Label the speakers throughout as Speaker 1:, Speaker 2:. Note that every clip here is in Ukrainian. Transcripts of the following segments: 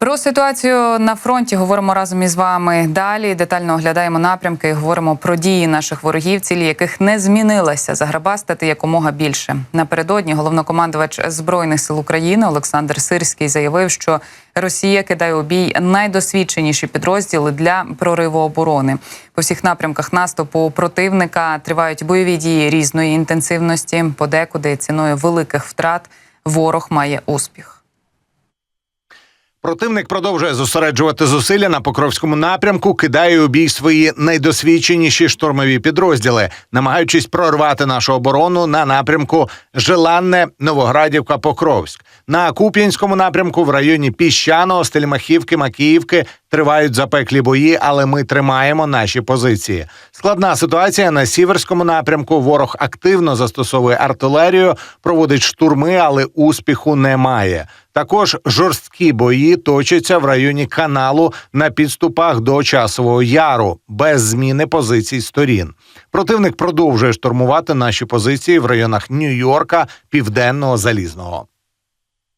Speaker 1: Про ситуацію на фронті говоримо разом із вами далі. Детально оглядаємо напрямки і говоримо про дії наших ворогів, цілі яких не змінилася заграбастати якомога більше. Напередодні головнокомандувач збройних сил України Олександр Сирський заявив, що Росія кидає у бій найдосвідченіші підрозділи для прориву оборони. По всіх напрямках наступу противника тривають бойові дії різної інтенсивності. Подекуди ціною великих втрат ворог має успіх.
Speaker 2: Противник продовжує зосереджувати зусилля на покровському напрямку, кидає у бій свої найдосвідченіші штурмові підрозділи, намагаючись прорвати нашу оборону на напрямку Желанне, Новоградівка, Покровськ. На Куп'янському напрямку в районі Піщаного, Стельмахівки, Макіївки тривають запеклі бої, але ми тримаємо наші позиції. Складна ситуація на сіверському напрямку. Ворог активно застосовує артилерію, проводить штурми, але успіху немає. Також жорсткі бої точаться в районі каналу на підступах до часового яру без зміни позицій сторін. Противник продовжує штурмувати наші позиції в районах Нью-Йорка, Південного Залізного.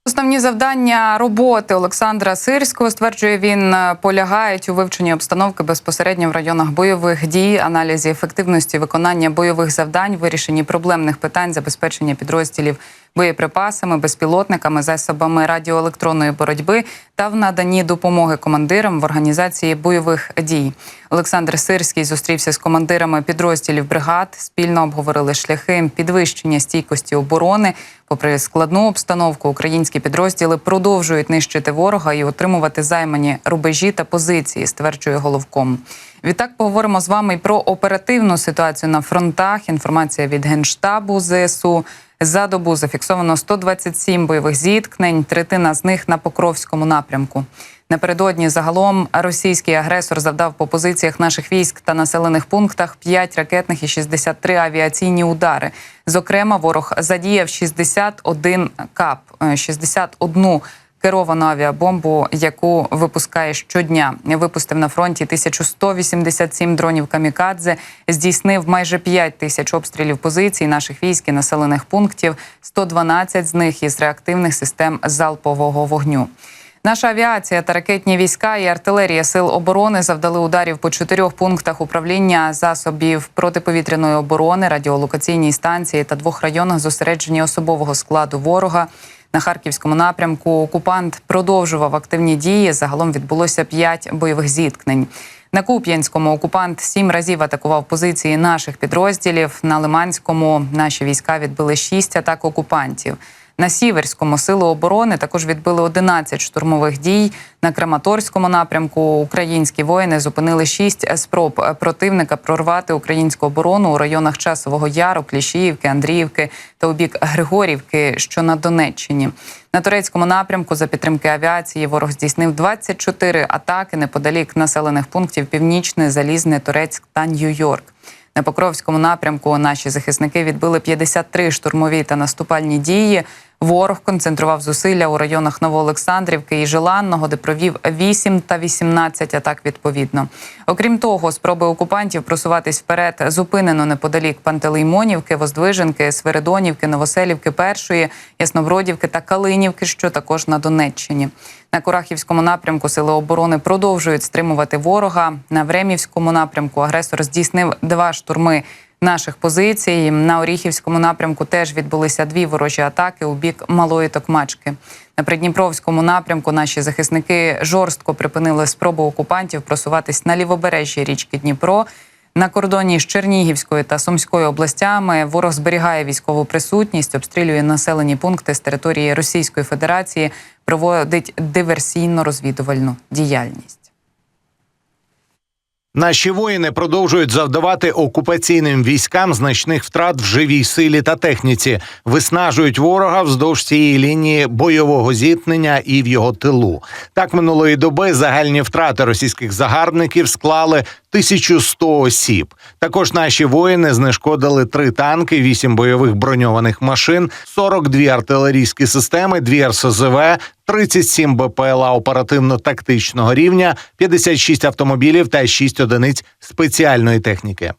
Speaker 1: Основні завдання роботи Олександра Сирського стверджує він е, полягають у вивченні обстановки безпосередньо в районах бойових дій, аналізі ефективності виконання бойових завдань, вирішенні проблемних питань, забезпечення підрозділів боєприпасами, безпілотниками, засобами радіоелектронної боротьби та в наданні допомоги командирам в організації бойових дій. Олександр Сирський зустрівся з командирами підрозділів бригад. Спільно обговорили шляхи підвищення стійкості оборони. Попри складну обстановку, українські підрозділи продовжують нищити ворога і отримувати займані рубежі та позиції, стверджує головком. Відтак поговоримо з вами і про оперативну ситуацію на фронтах. Інформація від генштабу ЗСУ. За добу зафіксовано 127 бойових зіткнень, третина з них на Покровському напрямку. Напередодні загалом російський агресор завдав по позиціях наших військ та населених пунктах 5 ракетних і 63 авіаційні удари. Зокрема, ворог задіяв 61 кап, е, 61 керовану авіабомбу, яку випускає щодня. Випустив на фронті 1187 дронів камікадзе, здійснив майже 5 тисяч обстрілів позицій наших військ і населених пунктів, 112 з них із реактивних систем залпового вогню. Наша авіація та ракетні війська і артилерія сил оборони завдали ударів по чотирьох пунктах управління засобів протиповітряної оборони, радіолокаційній станції та двох районах зосередження особового складу ворога. На харківському напрямку окупант продовжував активні дії. Загалом відбулося п'ять бойових зіткнень. На Куп'янському окупант сім разів атакував позиції наших підрозділів. На Лиманському наші війська відбили шість атак окупантів. На Сіверському сили оборони також відбили 11 штурмових дій. На Краматорському напрямку українські воїни зупинили шість спроб противника прорвати українську оборону у районах Часового Яру, Кліщіївки, Андріївки та у бік Григорівки, що на Донеччині. На турецькому напрямку за підтримки авіації ворог здійснив 24 атаки неподалік населених пунктів Північне, Залізне, Турецьк та Нью-Йорк. На Покровському напрямку наші захисники відбили 53 штурмові та наступальні дії. Ворог концентрував зусилля у районах Новоолександрівки і Желанного, де провів 8 та 18 атак відповідно. Окрім того, спроби окупантів просуватись вперед зупинено неподалік Пантелеймонівки, Воздвиженки, Свередонівки, Новоселівки, Першої, Яснобродівки та Калинівки, що також на Донеччині. На Курахівському напрямку сили оборони продовжують стримувати ворога. На Времівському напрямку агресор здійснив два штурми наших позицій. На Оріхівському напрямку теж відбулися дві ворожі атаки у бік малої токмачки. На Придніпровському напрямку наші захисники жорстко припинили спробу окупантів просуватись на лівобережжі річки Дніпро. На кордоні з Чернігівською та Сумською областями ворог зберігає військову присутність, обстрілює населені пункти з території Російської Федерації, проводить диверсійно-розвідувальну діяльність.
Speaker 2: Наші воїни продовжують завдавати окупаційним військам значних втрат в живій силі та техніці, виснажують ворога вздовж цієї лінії бойового зіткнення і в його тилу. Так минулої доби загальні втрати російських загарбників склали 1100 осіб. Також наші воїни знешкодили три танки, вісім бойових броньованих машин, 42 артилерійські системи, дві РСЗВ, 37 БПЛА оперативно-тактичного рівня, 56 автомобілів та 6 одиниць спеціальної техніки.